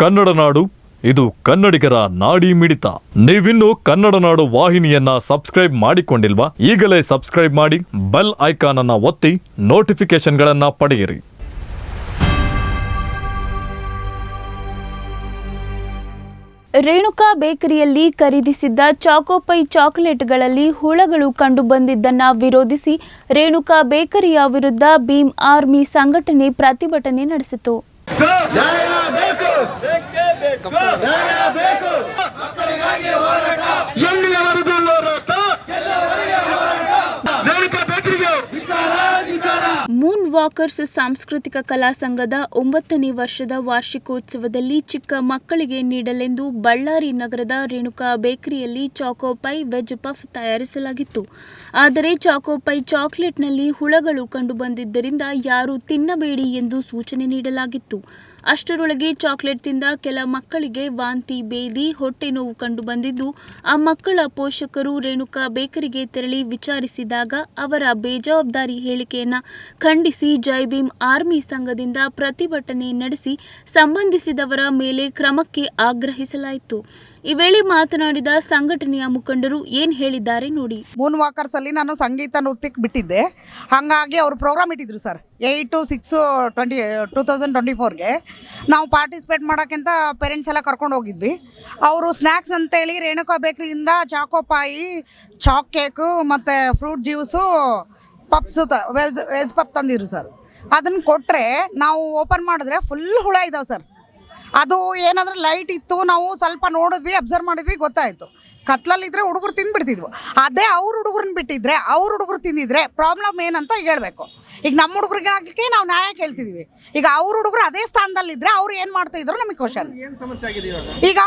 ಕನ್ನಡ ನಾಡು ಇದು ಕನ್ನಡಿಗರ ನಾಡಿ ಮಿಡಿತ. ನೀವಿನ್ನು ಕನ್ನಡ ನಾಡು ವಾಹಿನಿಯನ್ನ ಸಬ್ಸ್ಕ್ರೈಬ್ ಮಾಡಿಕೊಂಡಿಲ್ವಾ? ಈಗಲೇ ಸಬ್ಸ್ಕ್ರೈಬ್ ಮಾಡಿ ಬೆಲ್ ಐಕಾನ್ ಅನ್ನ ಒತ್ತಿ ನೋಟಿಫಿಕೇಶನ್ಗಳನ್ನ ಪಡೆಯಿರಿ. ರೇಣುಕಾ ಬೇಕರಿಯಲ್ಲಿ ಖರೀದಿಸಿದ್ದ ಚಾಕೋಪೈ ಚಾಕೊಲೇಟ್ಗಳಲ್ಲಿ ಹುಳಗಳು ಕಂಡುಬಂದಿದ್ದನ್ನು ವಿರೋಧಿಸಿ ರೇಣುಕಾ ಬೇಕರಿಯ ವಿರುದ್ಧ ಭೀಮ್ ಆರ್ಮಿ ಸಂಘಟನೆ ಪ್ರತಿಭಟನೆ ನಡೆಸಿತು. ಎಲ್ಲಿಯವರೆಗೂ ಹೋರಾಟ? ರೇಣುಕಾ ಹೋರಾಟ. ಮೂನ್ ವಾಕರ್ಸ್ ಸಾಂಸ್ಕೃತಿಕ ಕಲಾ ಸಂಘದ ಒಂಬತ್ತನೇ ವರ್ಷದ ವಾರ್ಷಿಕೋತ್ಸವದಲ್ಲಿ ಚಿಕ್ಕ ಮಕ್ಕಳಿಗೆ ನೀಡಲೆಂದು ಬಳ್ಳಾರಿ ನಗರದ ರೇಣುಕಾ ಬೇಕರಿಯಲ್ಲಿ ಚಾಕೋಪೈ ವೆಜ್ ಪಫ್ ತಯಾರಿಸಲಾಗಿತ್ತು. ಆದರೆ ಚಾಕೋಪೈ ಚಾಕ್ಲೇಟ್ನಲ್ಲಿ ಹುಳಗಳು ಕಂಡುಬಂದಿದ್ದರಿಂದ ಯಾರೂ ತಿನ್ನಬೇಡಿ ಎಂದು ಸೂಚನೆ ನೀಡಲಾಗಿತ್ತು. ಅಷ್ಟರೊಳಗೆ ಚಾಕ್ಲೇಟ್ ತಿಂದ ಕೆಲ ಮಕ್ಕಳಿಗೆ ವಾಂತಿ, ಬೇದಿ, ಹೊಟ್ಟೆ ನೋವು ಕಂಡು ಬಂದಿದ್ದು, ಆ ಮಕ್ಕಳ ಪೋಷಕರು ರೇಣುಕಾ ಬೇಕರಿಗೆ ತೆರಳಿ ವಿಚಾರಿಸಿದಾಗ ಅವರ ಬೇಜವಾಬ್ದಾರಿ ಹೇಳಿಕೆಯನ್ನು ಖಂಡಿಸಿ ಜೈಭೀಮ್ ಆರ್ಮಿ ಸಂಘದಿಂದ ಪ್ರತಿಭಟನೆ ನಡೆಸಿ ಸಂಬಂಧಿಸಿದವರ ಮೇಲೆ ಕ್ರಮಕ್ಕೆ ಆಗ್ರಹಿಸಲಾಯಿತು. ಈ ವೇಳೆ ಮಾತನಾಡಿದ ಸಂಘಟನೆಯ ಮುಖಂಡರು ಏನ್ ಹೇಳಿದ್ದಾರೆ ನೋಡಿ. ಮೂನ್ ವಾಕರ್ಸ್ ಅಲ್ಲಿ ನಾನು ಸಂಗೀತ ನೃತ್ಯಕ್ಕೆ ಬಿಟ್ಟಿದ್ದೆ. ಹಾಗಾಗಿ ಅವರು ಪ್ರೋಗ್ರಾಮ್ ಇಟ್ಟಿದ್ರು sir eight six twenty two thousand twenty ಫೋರ್ಗೆ ನಾವು ಪಾರ್ಟಿಸಿಪೇಟ್ ಮಾಡೋಕ್ಕಿಂತ ಪೇರೆಂಟ್ಸ್ ಎಲ್ಲ ಕರ್ಕೊಂಡು ಹೋಗಿದ್ವಿ. ಅವರು ಸ್ನ್ಯಾಕ್ಸ್ ಅಂತೇಳಿ ರೇಣುಕಾ ಬೇಕ್ರಿಯಿಂದ ಚಾಕೋಪಾಯಿ ಚಾಕ್ ಕೇಕು ಮತ್ತು fruit juice puffs veg veg puff ತಂದಿದ್ರು ಸರ್ ಅದನ್ನು ಕೊಟ್ಟರೆ ನಾವು ಓಪನ್ ಮಾಡಿದ್ರೆ ಫುಲ್ ಹುಳ ಇದಾವೆ ಸರ್ ಅದು ಏನಂದ್ರೆ ಲೈಟ್ ಇತ್ತು ನಾವು ಸ್ವಲ್ಪ ನೋಡಿದ್ವಿ ಅಬ್ಸರ್ವ್ ಮಾಡಿದ್ವಿ ಗೊತ್ತಾಯಿತು. ಕತ್ಲಲ್ಲಿದ್ದರೆ ಹುಡುಗರು ತಿಂದ್ಬಿಡ್ತಿದ್ವು. ಅದೇ ಅವ್ರ ಹುಡುಗರನ್ನ ಬಿಟ್ಟಿದ್ರೆ ಅವ್ರ ಹುಡುಗರು ತಿಂದಿದ್ರೆ ಪ್ರಾಬ್ಲಮ್ ಏನಂತ ಹೇಳಬೇಕು. ಈಗ ನಮ್ಮ ಹುಡುಗರಿಗೆ ಆಗಲಿಕ್ಕೆ ನಾವು ನ್ಯಾಯ ಕೇಳ್ತಿದ್ವಿ. ಈಗ ಅವ್ರ ಹುಡುಗರು ಅದೇ ಸ್ಥಾನದಲ್ಲಿದ್ದರೆ ಅವ್ರು ಏನು ಮಾಡ್ತಾ ಇದ್ರು ನಮಗೆ ಕ್ವಶನ್ ಈಗ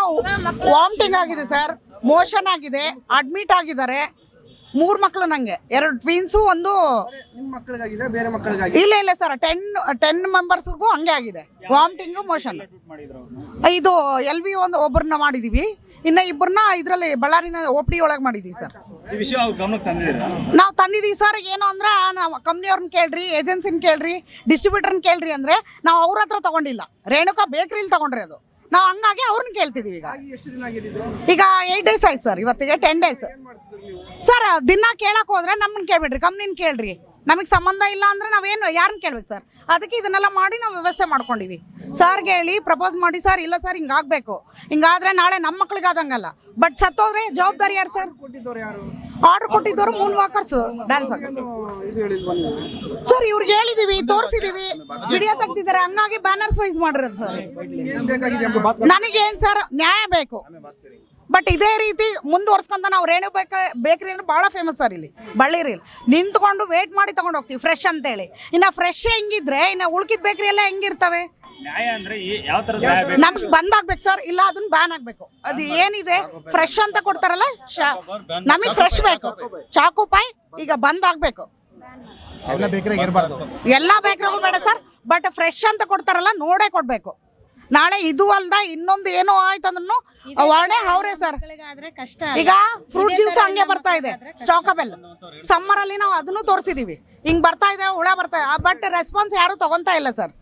ವಾಮಿಟಿಂಗ್ ಆಗಿದೆ ಸರ್ ಮೋಷನ್ ಆಗಿದೆ ಅಡ್ಮಿಟ್ ಆಗಿದ್ದಾರೆ. ಮೂರು ಮಕ್ಕಳು ನನಗೆ ಎರಡು ಟ್ವಿನ್ಸು ಒಂದು ನಿಮ್ಮ ಮಕ್ಕಳಿಗಾಗಿದೆ ಬೇರೆ ಮಕ್ಕಳಿಗಾಗಿ ಇಲ್ಲ ಇಲ್ಲ ಸರ್ ಟೆನ್ ಟೆನ್ ಮೆಂಬರ್ಸ್ಗೂ ಹಂಗೆ ಆಗಿದೆ. ವಾಮಿಟಿಂಗು ಮೋಷನ್ ಇದು ಎಲ್ ವಿ ಒಂದು ಒಬ್ಬರನ್ನ ಮಾಡಿದೀವಿ. ಇನ್ನು ಇಬ್ಬರನ್ನ ಇದರಲ್ಲಿ ಬಳ್ಳಾರಿನ ಒ ಪಿ ಒಳಗೆ ಮಾಡಿದೀವಿ ಸರ್ ನಾವು ತಂದಿದೀವಿ ಸರ್ ಏನು ಅಂದ್ರೆ ನಾವು ಕಂಪ್ನಿಯವ್ರನ್ನ ಕೇಳ್ರಿ ಏಜೆನ್ಸಿನ ಕೇಳ್ರಿ ಡಿಸ್ಟ್ರಿಬ್ಯೂಟರ್ನ ಕೇಳ್ರಿ ಅಂದ್ರೆ ನಾವು ಅವ್ರ ಹತ್ರ ತಗೊಂಡಿಲ್ಲ. ರೇಣುಕಾ ಬೇಕ್ರಿಲಿ ತಗೊಂಡ್ರಿ ಅದು. ನಾವು ಹಂಗಾಗಿ ಅವ್ರನ್ನ ಕೇಳ್ತಿದೀವಿ ಈಗ. ಈಗ ಏಯ್ಟ್ ಡೇಸ್ ಆಯ್ತು ಸರ್ ಇವತ್ತಿಗೆ ಟೆನ್ ಡೇಸ್ ಸರ್ ದಿನ ಕೇಳಕ್ ಹೋದ್ರೆ ನಮ್ಮನ್ನ ಕೇಳ್ಬಿಡ್ರಿ ಕಂಪ್ನಿನ ಕೇಳ್ರಿ. ನಮಗೆ ಸಂಬಂಧ ಇಲ್ಲ ಅಂದ್ರೆ ನಾವೇನು ಯಾರನ್ನ ಕೇಳ್ಬೇಕು ಸರ್? ಅದಕ್ಕೆ ಇದನ್ನೆಲ್ಲ ಮಾಡಿ ನಾವು ವ್ಯವಸ್ಥೆ ಮಾಡ್ಕೊಂಡಿವಿ. ಸರ್ಗೆ ಹೇಳಿ ಪ್ರಪೋಸ್ ಮಾಡಿ ಸರ್ ಇಲ್ಲ ಸರ್ ಹಿಂಗಾಗಬೇಕು ಹಿಂಗಾದ್ರೆ ನಾಳೆ ನಮ್ಮ ಮಕ್ಳಿಗೆ ಆದಂಗಲ್ಲ. ಬಟ್ ಸತ್ತೋದ್ರೆ ಜವಾಬ್ದಾರಿ ಯಾರು ಸರ್? ಆರ್ಡರ್ ಕೊಟ್ಟಿದ್ದವರು ಮೂನ್ ವಾಕರ್ಸ್ ಡ್ಯಾನ್ಸ್ ಸರ್ ಇವ್ರಿಗೆ ಹೇಳಿದೀವಿ ತೋರಿಸಿದೀವಿ. ವಿಡಿಯೋ ತೆಗ್ದಿದ್ದಾರೆ ಹಂಗಾಗಿ ಬ್ಯಾನರ್ಸ್ ವೈಸ್ ಮಾಡಿರೋದು ಸರ್. ನನಗೇನು ಸರ್ ನ್ಯಾಯ ಬೇಕು. ಬಟ್ ಇದೇ ರೀತಿ ಮುಂದುವರ್ಸ್ಕೊಂತ ನಾವು ರೇಣು ಬೇಕ ಬೇಕ್ರಿ ಅಂದ್ರೆ ಭಾಳ ಫೇಮಸ್ ಸರ್ ಇಲ್ಲಿ. ಬಳ್ಳೀರಿ ನಿಂತ್ಕೊಂಡು ವೇಟ್ ಮಾಡಿ ತಗೊಂಡು ಹೋಗ್ತೀವಿ ಫ್ರೆಶ್ ಅಂತೇಳಿ. ಇನ್ನು ಫ್ರೆಶ್ ಹೆಂಗಿದ್ರೆ ಇನ್ನು ಉಳ್ಕಿದ ಬೇಕ್ರಿ ಎಲ್ಲ ಹೆಂಗಿರ್ತವೆ ನ್ಯಾಯ ಅಂದ್ರೆ ಯಾವ ತರದ ನ್ಯಾಯ ಬೇಕು? ನಮ್ಗೆ ಬಂದ್ ಆಗ್ಬೇಕು ಸರ್ ಇಲ್ಲ ಅದನ್ನ ಬ್ಯಾನ್ ಆಗ್ಬೇಕು. ಅದು ಏನಿದೆ ಫ್ರೆಶ್ ಅಂತ ಕೊಡ್ತಾರಲ್ಲ ನಮಗೆ ಫ್ರೆಶ್ ಬೇಕು. ಚಾಕುಪಾಯ್ ಈಗ ಬಂದ್ ಆಗ್ಬೇಕು. ಎಲ್ಲ ಬೇಕ್ರಿ ಇರಬಾರ್ದು. ಎಲ್ಲ ಬೇಕ್ರಿಗೂ ಬೇಡ ಸರ್ ಬಟ್ ಫ್ರೆಶ್ ಅಂತ ಕೊಡ್ತಾರಲ್ಲ ನೋಡೇ ಕೊಡ್ಬೇಕು. ನಾಳೆ ಇದು ಅಲ್ದ ಇನ್ನೊಂದು ಏನೋ ಆಯ್ತಂದ್ರೂ ವರ್ಣೆ ಅವರೇ ಸರ್. ಕಷ್ಟ ಈಗ ಫ್ರೂಟ್ ಜ್ಯೂಸ್ ಹಂಗೆ ಬರ್ತಾ ಇದೆ. ಸ್ಟಾಕಬೆಲ್ ಸಮ್ಮರ್ ಅಲ್ಲಿ ನಾವು ಅದನ್ನು ತೋರಿಸಿದೀವಿ. ಹಿಂಗ್ ಬರ್ತಾ ಇದೆ ಹುಳ ಬರ್ತಾ ಇದೆ. ಬಟ್ ರೆಸ್ಪಾನ್ಸ್ ಯಾರು ತಗೊಂತಾ ಇಲ್ಲ ಸರ್.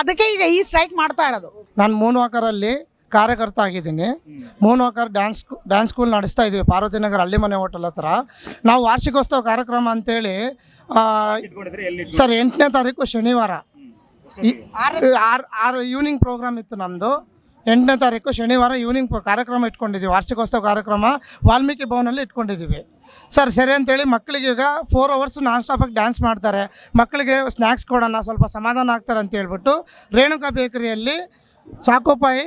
ಅದಕ್ಕೆ ಈಗ ಈ ಸ್ಟ್ರೈಕ್ ಮಾಡ್ತಾ ಇರೋದು. ನಾನು ಮೂನ್ ವಾಕರಲ್ಲಿ ಕಾರ್ಯಕರ್ತ ಆಗಿದ್ದೀನಿ. Moon walker dance dance school ನಡೆಸ್ತಾ ಇದ್ದೀವಿ ಪಾರ್ವತಿನಗರ ಹಳ್ಳಿ ಮನೆ ಹೋಟೆಲ್ ಹತ್ರ. ನಾವು ವಾರ್ಷಿಕೋತ್ಸವ ಕಾರ್ಯಕ್ರಮ ಅಂತೇಳಿ ಸರ್ ಎಂಟನೇ ತಾರೀಕು ಶನಿವಾರ. ಆರು ಆರು ಈವ್ನಿಂಗ್ ಪ್ರೋಗ್ರಾಮ್ ಇತ್ತು ನಮ್ಮದು ಎಂಟನೇ ತಾರೀಕು ಶನಿವಾರ ಈವ್ನಿಂಗ್ ಕಾರ್ಯಕ್ರಮ ಇಟ್ಕೊಂಡಿದ್ದೀವಿ. ವಾರ್ಷಿಕೋತ್ಸವ ಕಾರ್ಯಕ್ರಮ ವಾಲ್ಮೀಕಿ ಭವನಲ್ಲಿ ಇಟ್ಕೊಂಡಿದ್ದೀವಿ. ಸರ್ ಸರಿ ಅಂತೇಳಿ ಮಕ್ಕಳಿಗೆ ಈಗ ಫೋರ್ ಅವರ್ಸ್ ನಾನ್ ಸ್ಟಾಪಾಗಿ ಡ್ಯಾನ್ಸ್ ಮಾಡ್ತಾರೆ. ಮಕ್ಕಳಿಗೆ ಸ್ನ್ಯಾಕ್ಸ್ ಕೊಡೋಣ ಸ್ವಲ್ಪ ಸಮಾಧಾನ ಆಗ್ತಾರೆ ಅಂತ ಹೇಳ್ಬಿಟ್ಟು ರೇಣುಕಾ ಬೇಕರಿಯಲ್ಲಿ ಚಾಕೋಪಾಯಿ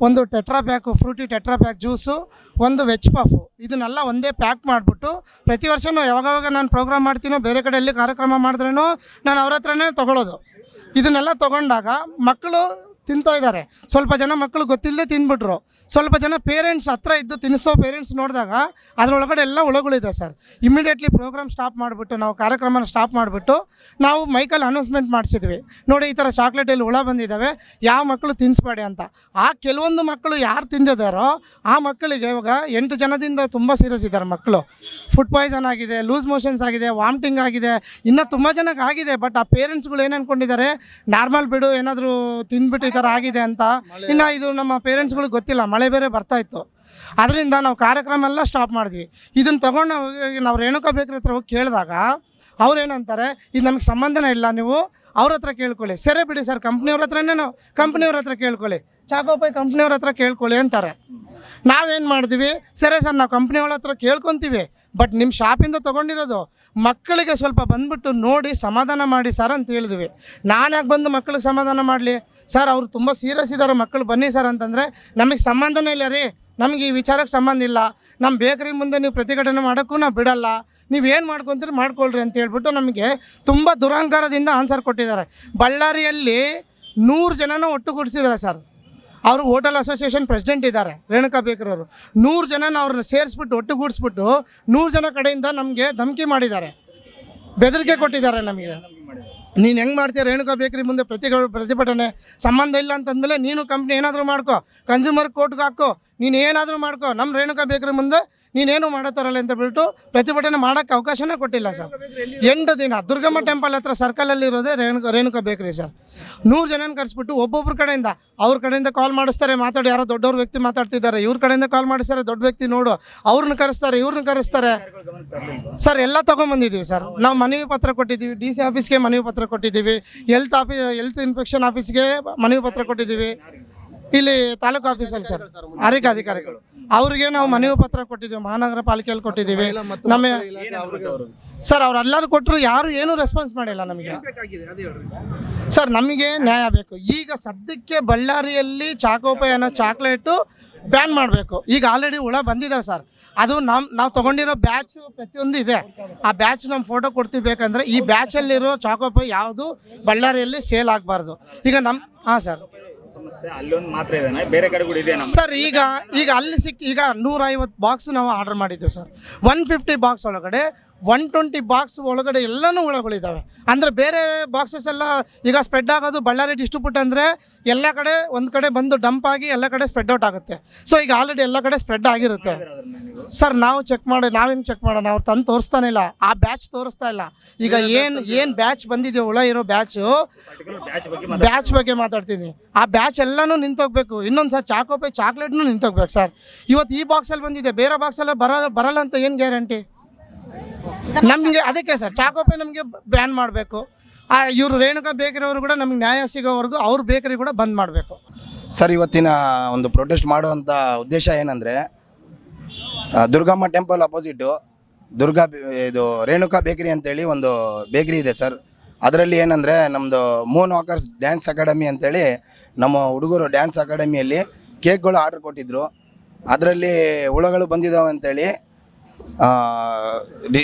ಒಂದು tetra pack Frooti tetra pack juice ಒಂದು ವೆಜ್ ಪಫು ಇದನ್ನೆಲ್ಲ ಒಂದೇ ಪ್ಯಾಕ್ ಮಾಡಿಬಿಟ್ಟು ಪ್ರತಿ ವರ್ಷವೂ ಯಾವಾಗವಾಗ ನಾನು ಪ್ರೋಗ್ರಾಮ್ ಮಾಡ್ತೀನೋ ಬೇರೆ ಕಡೆ ಎಲ್ಲಿ ಕಾರ್ಯಕ್ರಮ ಮಾಡಿದ್ರೂ ನಾನು ಅವ್ರ ಹತ್ರನೇ ತೊಗೊಳೋದು. ಇದನ್ನೆಲ್ಲ ತಗೊಂಡಾಗ ಮಕ್ಕಳು ತಿಂತಾ ಇದ್ದಾರೆ. ಸ್ವಲ್ಪ ಜನ ಮಕ್ಕಳು ಗೊತ್ತಿಲ್ಲದೆ ತಿಂದ್ಬಿಟ್ರು ಸ್ವಲ್ಪ ಜನ ಪೇರೆಂಟ್ಸ್ ಹತ್ರ ಇದ್ದು ತಿನ್ನಿಸೋ ಪೇರೆಂಟ್ಸ್ ನೋಡಿದಾಗ ಅದರೊಳಗಡೆ ಎಲ್ಲ ಹುಳಗಳಿದೆ ಸರ್. ಇಮಿಡಿಯೇಟ್ಲಿ ಪ್ರೋಗ್ರಾಮ್ ಸ್ಟಾಪ್ ಮಾಡಿಬಿಟ್ಟು, ನಾವು ಕಾರ್ಯಕ್ರಮನ ಸ್ಟಾಪ್ ಮಾಡಿಬಿಟ್ಟು, ನಾವು ಮೈಕಲ್ಲಿ ಅನೌನ್ಸ್ಮೆಂಟ್ ಮಾಡಿಸಿದ್ವಿ. ನೋಡಿ, ಈ ಥರ ಚಾಕ್ಲೇಟಲ್ಲಿ ಹುಳ ಬಂದಿದ್ದಾವೆ, ಯಾವ ಮಕ್ಕಳು ತಿನ್ನಿಸ್ಬೇಡಿ ಅಂತ. ಆ ಕೆಲವೊಂದು ಮಕ್ಕಳು ಯಾರು ತಿಂದಿದ್ದಾರೋ, ಆ ಮಕ್ಕಳಿಗೆ ಇವಾಗ ಎಂಟು ಜನದಿಂದ ತುಂಬ ಸೀರಿಯಸ್ ಇದ್ದಾರೆ ಮಕ್ಕಳು. ಫುಡ್ ಪಾಯ್ಸನ್ ಆಗಿದೆ ಲೂಸ್ ಮೋಷನ್ಸ್ ಆಗಿದೆ ವಾಮಿಟಿಂಗ್ ಆಗಿದೆ, ಇನ್ನೂ ತುಂಬ ಜನಕ್ಕೆ ಆಗಿದೆ ಬಟ್ ಆ ಪೇರೆಂಟ್ಸ್ಗಳು ಏನು ಅಂದ್ಕೊಂಡಿದ್ದಾರೆ ನಾರ್ಮಲ್ ಬಿಡು, ಏನಾದರೂ ತಿಂದ್ಬಿಟ್ಟು ಥರ ಆಗಿದೆ ಅಂತ ಇನ್ನು ಇದು ನಮ್ಮ ಪೇರೆಂಟ್ಸ್ಗಳಿಗೆ ಗೊತ್ತಿಲ್ಲ. ಮಳೆ ಬೇರೆ ಬರ್ತಾ ಇತ್ತು. ಅದರಿಂದ ನಾವು ಕಾರ್ಯಕ್ರಮ ಎಲ್ಲ ಸ್ಟಾಪ್ ಮಾಡಿದ್ವಿ. ಇದನ್ನು ತೊಗೊಂಡು ನಾವು ನಾವು ರೇಣುಕಾ ಬೇಕ್ರಿ ಹತ್ರ ಹೋಗಿ ಕೇಳಿದಾಗ ಅವ್ರೇನಂತಾರೆ ಇದು ನಮಗೆ ಸಂಬಂಧನೇ ಇಲ್ಲ ನೀವು ಅವ್ರ ಹತ್ರ ಕೇಳ್ಕೊಳ್ಳಿ. ಸರಿ ಬಿಡಿ ಸರ್ ಕಂಪ್ನಿಯವ್ರ ಹತ್ರನೇ ನಾವು ಕಂಪ್ನಿಯವ್ರ ಹತ್ರ ಕೇಳ್ಕೊಳ್ಳಿ. ಚಾಕೋಪಾಯಿ ಕಂಪ್ನಿಯವ್ರ ಹತ್ರ ಕೇಳ್ಕೊಳ್ಳಿ ಅಂತಾರೆ. ನಾವೇನು ಮಾಡಿದ್ವಿ ಸರಿ ಸರ್ ನಾವು ಕಂಪ್ನಿಯವ್ರ ಹತ್ರ ಕೇಳ್ಕೊತೀವಿ. ಬಟ್ ನಿಮ್ಮ ಶಾಪಿಂದ ತೊಗೊಂಡಿರೋದು ಮಕ್ಕಳಿಗೆ ಸ್ವಲ್ಪ ಬಂದುಬಿಟ್ಟು ನೋಡಿ ಸಮಾಧಾನ ಮಾಡಿ ಸರ್ ಅಂತ ಹೇಳಿದ್ವಿ. ನಾನು ಯಾಕೆ ಬಂದು ಮಕ್ಕಳಿಗೆ ಸಮಾಧಾನ ಮಾಡಲಿ? ಸರ್ ಅವರು ತುಂಬ ಸೀರಿಯಸ್ ಇದ್ದಾರೆ ಮಕ್ಕಳು, ಬನ್ನಿ ಸರ್ ಅಂತಂದರೆ ನಮಗೆ ಸಂಬಂಧನೇ ಇಲ್ಲ ರೀ. ನಮಗೆ ಈ ವಿಚಾರಕ್ಕೆ ಸಂಬಂಧ ಇಲ್ಲ. ನಮ್ಮ ಬೇಕರಿ ಮುಂದೆ ನೀವು ಪ್ರತಿಭಟನೆ ಮಾಡೋಕ್ಕೂ ನಾವು ಬಿಡಲ್ಲ. ನೀವು ಏನು ಮಾಡ್ಕೊತೀರಿ ಮಾಡ್ಕೊಳ್ರಿ ಅಂತ ಹೇಳ್ಬಿಟ್ಟು ನಮಗೆ ತುಂಬ ದುರಹಂಕಾರದಿಂದ ಆನ್ಸರ್ ಕೊಟ್ಟಿದ್ದಾರೆ. ಬಳ್ಳಾರಿಯಲ್ಲಿ ನೂರು ಜನನ ಒಟ್ಟುಗೂಡಿಸಿದ್ದಾರೆ ಸರ್ ಅವರು ಹೋಟೆಲ್ ಅಸೋಸಿಯೇಷನ್ ಪ್ರೆಸಿಡೆಂಟ್ ಇದ್ದಾರೆ, ರೇಣುಕಾ ಬೇಕರವರು ನೂರು ಜನನ ಅವ್ರನ್ನ ಸೇರಿಸ್ಬಿಟ್ಟು, ಒಟ್ಟುಗೂಡಿಸ್ಬಿಟ್ಟು ನೂರು ಜನ ಕಡೆಯಿಂದ ನಮಗೆ ಧಮಕಿ ಮಾಡಿದ್ದಾರೆ. ಬೆದರಿಕೆ ಕೊಟ್ಟಿದ್ದಾರೆ ನಮಗೆ. ನೀನು ಹೆಂಗೆ ಮಾಡ್ತೀಯ ರೇಣುಕಾ ಬೇಕರಿ ಮುಂದೆ ಪ್ರತಿ ಪ್ರತಿಭಟನೆ? ಸಂಬಂಧ ಇಲ್ಲ ಅಂತಂದಮೇಲೆ ನೀನು ಕಂಪ್ನಿ ಏನಾದರೂ ಮಾಡ್ಕೋ. ಕನ್ಸ್ಯೂಮರ್ ಕೋರ್ಟ್ಗೆ ಹಾಕೋ. ನೀನು ಏನಾದರೂ ಮಾಡ್ಕೋ. ನಮ್ಮ ರೇಣುಕಾ ಬೇಕ್ರಿ ಮುಂದೆ ನೀನೇನು ಮಾಡತ್ತಾರಲ್ಲ ಅಂತ ಬಿಟ್ಟು ಪ್ರತಿಭಟನೆ ಮಾಡೋಕ್ಕೆ ಅವಕಾಶನೇ ಕೊಟ್ಟಿಲ್ಲ ಸರ್. ಎಂಟು ದಿನ ದುರ್ಗಮ್ಮ ಟೆಂಪಲ್ ಹತ್ರ ಸರ್ಕಲಲ್ಲಿ ಇರೋದೇ ರೇಣುಕಾ ರೇಣುಕಾ ಬೇಕರಿ ಸರ್. ನೂರು ಜನನ ಕರೆಸ್ಬಿಟ್ಟು ಒಬ್ಬೊಬ್ಬರ ಕಡೆಯಿಂದ, ಅವ್ರ ಕಡೆಯಿಂದ ಕಾಲ್ ಮಾಡಿಸ್ತಾರೆ, ಮಾತಾಡಿ ಯಾರೋ ದೊಡ್ಡವ್ರ ವ್ಯಕ್ತಿ ಮಾತಾಡ್ತಿದ್ದಾರೆ, ಇವ್ರ ಕಡೆಯಿಂದ ಕಾಲ್ ಮಾಡಿಸ್ತಾರೆ, ದೊಡ್ಡ ವ್ಯಕ್ತಿ ನೋಡು ಅವ್ರನ್ನ ಕರೆಸ್ತಾರೆ ಇವ್ರನ್ನ ಕರೆಸ್ತಾರೆ. ಸರ್, ಎಲ್ಲ ತೊಗೊಂಬಂದಿದ್ದೀವಿ ಸರ್. ನಾವು ಮನವಿ ಪತ್ರ ಕೊಟ್ಟಿದ್ದೀವಿ ಡಿ ಸಿ ಆಫೀಸ್ಗೆ ಮನವಿ ಪತ್ರ ಕೊಟ್ಟಿದ್ದೀವಿ ಹೆಲ್ತ್ ಆಫೀ ಹೆಲ್ತ್ ಇನ್ಫೆಕ್ಷನ್ ಆಫೀಸ್ಗೆ ಮನವಿ ಪತ್ರ ಕೊಟ್ಟಿದ್ದೀವಿ ಇಲ್ಲಿ ತಾಲೂಕು ಆಫೀಸಲ್ಲಿ ಸರ್ ಆರೋಗ್ಯ ಅಧಿಕಾರಿಗಳು. ಅವರಿಗೆ ನಾವು ಮನವಿ ಪತ್ರ ಕೊಟ್ಟಿದ್ದೀವಿ ಮಹಾನಗರ ಪಾಲಿಕೆಯಲ್ಲಿ ಕೊಟ್ಟಿದ್ದೀವಿ. ನಮ್ಮ ಸರ್ ಅವರೆಲ್ಲರೂ ಕೊಟ್ಟರು ಯಾರು ಏನೂ ರೆಸ್ಪಾನ್ಸ್ ಮಾಡಿಲ್ಲ ನಮಗೆ. ಸರ್ ನಮಗೆ ನ್ಯಾಯ ಬೇಕು. ಈಗ ಸದ್ಯಕ್ಕೆ ಬಳ್ಳಾರಿಯಲ್ಲಿ ಚಾಕೋಪೈ ಅನ್ನೋ ಚಾಕ್ಲೇಟು ಬ್ಯಾನ್ ಮಾಡಬೇಕು. ಈಗ ಆಲ್ರೆಡಿ ಹುಳ ಬಂದಿದ್ದಾವೆ ಸರ್. ಅದು ನಮ್ಮ ನಾವು ತೊಗೊಂಡಿರೋ ಬ್ಯಾಚು ಪ್ರತಿಯೊಂದು ಇದೆ. ಆ ಬ್ಯಾಚ್ ನಮ್ಮ ಫೋಟೋ ಕೊಡ್ತೀವಿ ಬೇಕಂದರೆ ಈ ಬ್ಯಾಚಲ್ಲಿರೋ ಚಾಕೋಪೈ ಯಾವುದು? ಬಳ್ಳಾರಿಯಲ್ಲಿ ಸೇಲ್ ಆಗಬಾರ್ದು. ಈಗ ನಮ್ಮ ಹಾಂ ಸರ್. ಸಮಸ್ಯೆ ಅಲ್ಲೊಂದು ಮಾತ್ರ ಇದೆ ಬೇರೆ ಕಡೆ ಕೂಡ ಇದೆ ಸರ್ ಈಗ ಈಗ ಅಲ್ಲಿ ಸಿಕ್ಕಿ ಈಗ ನೂರೈವತ್ತು ಬಾಕ್ಸ್ ನಾವು ಆರ್ಡರ್ ಮಾಡಿದ್ದೇವೆ ಸರ್. ಒನ್ ಫಿಫ್ಟಿ ಬಾಕ್ಸ್ ಒಳಗಡೆ ಒನ್ ಟ್ವೆಂಟಿ ಬಾಕ್ಸ್ ಒಳಗಡೆ ಎಲ್ಲನೂ ಹುಳಗಳಿದ್ದಾವೆ ಅಂದರೆ ಬೇರೆ ಬಾಕ್ಸಸ್ ಎಲ್ಲ ಈಗ ಸ್ಪ್ರೆಡ್ ಆಗೋದು ಬಳ್ಳಾರಿ ಡಿಸ್ಟ್ರಿಬ್ಯೂಟ್ ಅಂದರೆ ಎಲ್ಲ ಕಡೆ ಒಂದು ಕಡೆ ಬಂದು ಡಂಪ್ ಆಗಿ ಎಲ್ಲ ಕಡೆ ಸ್ಪ್ರೆಡ್ ಔಟ್ ಆಗುತ್ತೆ. ಸೊ ಈಗ ಆಲ್ರೆಡಿ ಎಲ್ಲ ಕಡೆ ಸ್ಪ್ರೆಡ್ ಆಗಿರುತ್ತೆ. ಸರ್ ನಾವು ಚೆಕ್ ಮಾಡಿ ನಾವೇನು ಹೆಂಗೆ ಚೆಕ್ ಮಾಡೋಣ? ಅವ್ರು ತಂದು ತೋರಿಸ್ತಾನೆ ಇಲ್ಲ. ಆ ಬ್ಯಾಚ್ ತೋರಿಸ್ತಾ ಇಲ್ಲ. ಈಗ ಏನು ಏನು ಬ್ಯಾಚ್ ಬಂದಿದೆಯೋ ಹುಳ ಇರೋ ಬ್ಯಾಚು ಬ್ಯಾಚ್ ಬಗ್ಗೆ ಬ್ಯಾಚ್ ಬಗ್ಗೆ ಮಾತಾಡ್ತೀನಿ. ಆ ಬ್ಯಾಚ್ ಎಲ್ಲನೂ ನಿಂತೋಗ್ಬೇಕು. ಇನ್ನೊಂದು ಸರ್ ಚಾಕೋಪೈ ಚಾಕ್ಲೇಟ್ನು ನಿಂತೋಗ್ಬೇಕು ಸರ್. ಇವತ್ತು ಈ ಬಾಕ್ಸಲ್ಲಿ ಬಂದಿದೆ. ಬೇರೆ ಬಾಕ್ಸಲ್ಲಿ ಬರ, ಬರಲ್ಲ ಅಂತ ಏನು ಗ್ಯಾರಂಟಿ ನಮಗೆ ಅದಕ್ಕೆ ಸರ್ ಚಾಕೋಪೈ ನಮಗೆ ಬ್ಯಾನ್ ಮಾಡಬೇಕು. ಆ, ಇವರು ರೇಣುಕಾ ಬೇಕರಿಯವರು ಕೂಡ ನಮಗೆ ನ್ಯಾಯ ಸಿಗೋವರೆಗೂ ಅವ್ರ ಬೇಕರಿ ಕೂಡ ಬಂದ್ ಮಾಡಬೇಕು. ಸರ್, ಇವತ್ತಿನ ಒಂದು ಪ್ರೊಟೆಸ್ಟ್ ಮಾಡುವಂಥ ಉದ್ದೇಶ ಏನಂದರೆ ದುರ್ಗಮ್ಮ ಟೆಂಪಲ್ ಅಪೋಸಿಟು ದುರ್ಗಾ ಇದು ರೇಣುಕಾ ಬೇಕರಿ ಅಂತೇಳಿ ಒಂದು ಬೇಕರಿ ಇದೆ ಸರ್. ಅದರಲ್ಲಿ ಏನಂದರೆ ನಮ್ಮದು ಮೂನ್ ವಾಕರ್ಸ್ ಡ್ಯಾನ್ಸ್ ಅಕಾಡೆಮಿ ಅಂತೇಳಿ ನಮ್ಮ ಹುಡುಗರು ಡ್ಯಾನ್ಸ್ ಅಕಾಡೆಮಿಯಲ್ಲಿ ಕೇಕ್ಗಳು ಆರ್ಡ್ರ್ ಕೊಟ್ಟಿದ್ದರು ಅದರಲ್ಲಿ ಹುಳಗಳು ಬಂದಿದ್ದಾವೆ ಅಂತೇಳಿ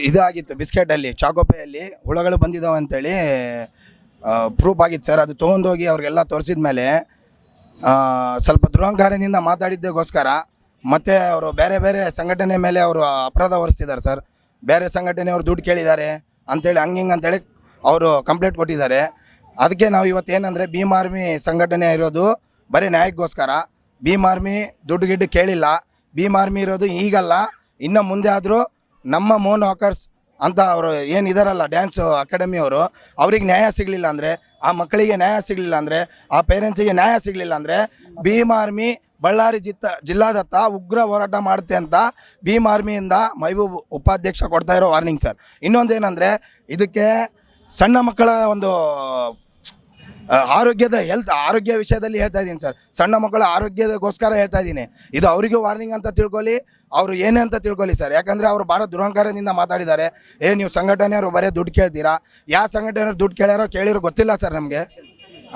ಇದಾಗಿತ್ತು ಬಿಸ್ಕೆಟಲ್ಲಿ, ಚಾಕೋಪೆಯಲ್ಲಿ ಹುಳಗಳು ಬಂದಿದ್ದಾವೆ ಅಂತೇಳಿ ಪ್ರೂಫ್ ಆಗಿತ್ತು ಸರ್. ಅದು ತೊಗೊಂಡೋಗಿ ಅವ್ರಿಗೆಲ್ಲ ತೋರಿಸಿದ ಮೇಲೆ ಸ್ವಲ್ಪ ದುರಹಂಕಾರದಿಂದ ಮಾತಾಡಿದ್ದಕ್ಕೋಸ್ಕರ ಮತ್ತು ಅವರು ಬೇರೆ ಬೇರೆ ಸಂಘಟನೆ ಮೇಲೆ ಅವರು ಅಪರಾಧ ಹೊರಿಸ್ತಿದ್ದಾರೆ ಸರ್. ಬೇರೆ ಸಂಘಟನೆಯವರು ದುಡ್ಡು ಕೇಳಿದ್ದಾರೆ ಅಂಥೇಳಿ ಹಂಗೆ ಹಿಂಗೆ ಅಂತೇಳಿ ಅವರು ಕಂಪ್ಲೇಂಟ್ ಕೊಟ್ಟಿದ್ದಾರೆ. ಅದಕ್ಕೆ ನಾವು ಇವತ್ತು ಏನಂದರೆ, ಭೀಮ್ ಆರ್ಮಿ ಸಂಘಟನೆ ಇರೋದು ಬರೀ ನ್ಯಾಯಕ್ಕೋಸ್ಕರ. ಭೀಮ್ ಆರ್ಮಿ ದುಡ್ಡು ಗಿಡ್ಡು ಕೇಳಿಲ್ಲ. ಭೀಮ್ ಆರ್ಮಿ ಇರೋದು ಈಗಲ್ಲ. ಇನ್ನು ಮುಂದೆ ಆದರೂ ನಮ್ಮ ಮೋನ್ ಹಾಕರ್ಸ್ ಅಂತ ಅವರು ಏನಿದಾರಲ್ಲ ಡ್ಯಾನ್ಸ್ ಅಕಾಡೆಮಿ ಅವರು, ಅವ್ರಿಗೆ ನ್ಯಾಯ ಸಿಗಲಿಲ್ಲ ಅಂದರೆ, ಆ ಮಕ್ಕಳಿಗೆ ನ್ಯಾಯ ಸಿಗಲಿಲ್ಲ ಅಂದರೆ, ಆ ಪೇರೆಂಟ್ಸಿಗೆ ನ್ಯಾಯ ಸಿಗಲಿಲ್ಲ ಅಂದರೆ, ಭೀಮ್ ಆರ್ಮಿ ಬಳ್ಳಾರಿ ಜಿತ್ತ, ಜಿಲ್ಲಾದತ್ತ ಉಗ್ರ ಹೋರಾಟ ಮಾಡುತ್ತೆ ಅಂತ ಭೀಮ್ ಆರ್ಮಿಯಿಂದ ಮೈಬೂಬ್ ಉಪಾಧ್ಯಕ್ಷ ಕೊಡ್ತಾ ಇರೋ ವಾರ್ನಿಂಗ್ ಸರ್. ಇನ್ನೊಂದೇನೆಂದರೆ, ಇದಕ್ಕೆ ಸಣ್ಣ ಮಕ್ಕಳ ಒಂದು ಆರೋಗ್ಯದ ಹೆಲ್ತ್ ಆರೋಗ್ಯ ವಿಷಯದಲ್ಲಿ ಹೇಳ್ತಾ ಇದ್ದೀನಿ ಸರ್. ಸಣ್ಣ ಮಕ್ಕಳ ಆರೋಗ್ಯದಗೋಸ್ಕರ ಹೇಳ್ತಾ ಇದ್ದೀನಿ. ಇದು ಅವರಿಗೂ ವಾರ್ನಿಂಗ್ ಅಂತ ತಿಳ್ಕೊಳ್ಳಿ, ಅವರು ಏನೇ ಅಂತ ತಿಳ್ಕೊಳ್ಳಿ ಸರ್. ಯಾಕಂದರೆ ಅವರು ಭಾಳ ದುರಹಂಕಾರದಿಂದ ಮಾತಾಡಿದ್ದಾರೆ. ಏ, ನೀವು ಸಂಘಟನೆಯವರು ಬರೀ ದುಡ್ಡು ಕೇಳ್ತೀರಾ? ಯಾವ ಸಂಘಟನೆಯವರು ದುಡ್ಡು ಕೇಳ್ಯಾರೋ ಕೇಳಿರೋ ಗೊತ್ತಿಲ್ಲ ಸರ್ ನಮಗೆ.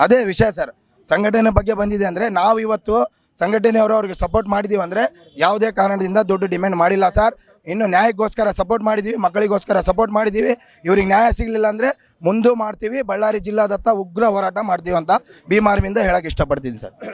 ಅದೇ ವಿಷಯ ಸರ್. ಸಂಘಟನೆ ಬಗ್ಗೆ ಬಂದಿದೆ ಅಂದರೆ ನಾವು ಇವತ್ತು ಸಂಘಟನೆಯವರು ಅವ್ರಿಗೆ ಸಪೋರ್ಟ್ ಮಾಡಿದ್ದೀವಿ ಅಂದರೆ ಯಾವುದೇ ಕಾರಣದಿಂದ ದುಡ್ಡು ಡಿಮ್ಯಾಂಡ್ ಮಾಡಿಲ್ಲ ಸರ್ ಇನ್ನು ನ್ಯಾಯಕ್ಕೋಸ್ಕರ ಸಪೋರ್ಟ್ ಮಾಡಿದ್ದೀವಿ ಮಕ್ಕಳಿಗೋಸ್ಕರ ಸಪೋರ್ಟ್ ಮಾಡಿದ್ದೀವಿ ಇವ್ರಿಗೆ ನ್ಯಾಯ ಸಿಗಲಿಲ್ಲ ಅಂದರೆ ಮುಂದೂ ಮಾಡ್ತೀವಿ. ಬಳ್ಳಾರಿ ಜಿಲ್ಲಾದತ್ತ ಉಗ್ರ ಹೋರಾಟ ಮಾಡ್ತೀವಿ ಅಂತ ಭೀಮಾರ್ಮಿಂದ ಹೇಳಕ್ಕೆ ಇಷ್ಟಪಡ್ತೀನಿ ಸರ್